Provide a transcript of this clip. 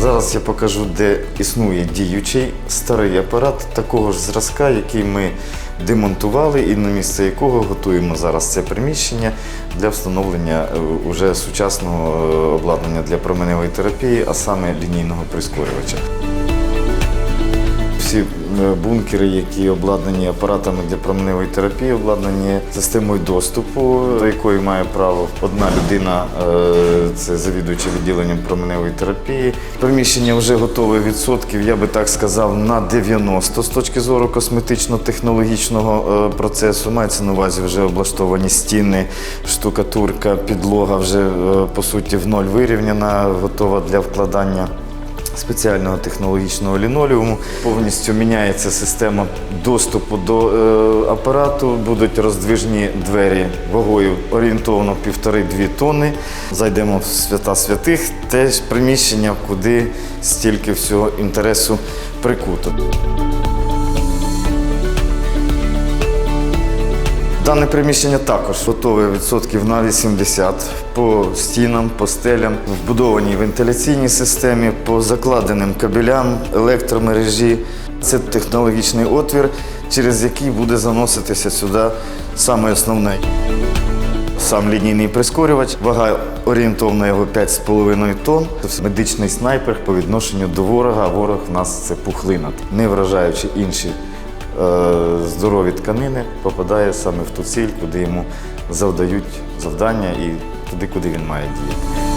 Зараз я покажу, де існує діючий старий апарат такого ж зразка, який ми демонтували і на місце якого готуємо зараз це приміщення для встановлення е, уже сучасного е, обладнання для променевої терапії, а саме лінійного прискорювача. Всі е, бункери, які обладнані апаратами для променевої терапії, обладнані системою доступу, до якої має право одна людина, е, це завідуюча відділенням променевої терапії. Приміщення вже готове відсотків, я би так сказав, на 90 з точки зору косметично-технологічного е, процесу. Мається на увазі вже облаштовані стіни, штукатурка, підлога вже по суті в ноль вирівняна, готова для вкладання спеціального технологічного лінолеуму. Повністю міняється система доступу до е, апарату. Будуть роздвижні двері вагою орієнтовно 1,5-2 тонни. Зайдемо в свята святих, теж приміщення, куди стільки всього інтересу прикуто. Дане приміщення також готове відсотків на 80 по стінам, по стелям, вбудованій вентиляційній системі, по закладеним кабелям, електромережі. Це технологічний отвір, через який буде заноситися сюди саме основне. Сам лінійний прискорювач, вага орієнтовно його 5,5 тонн. Це медичний снайпер по відношенню до ворога, ворог в нас це пухлина. Не вражаючи інші здорові тканини, попадає саме в ту ціль, куди йому завдають завдання і туди, куди він має діяти.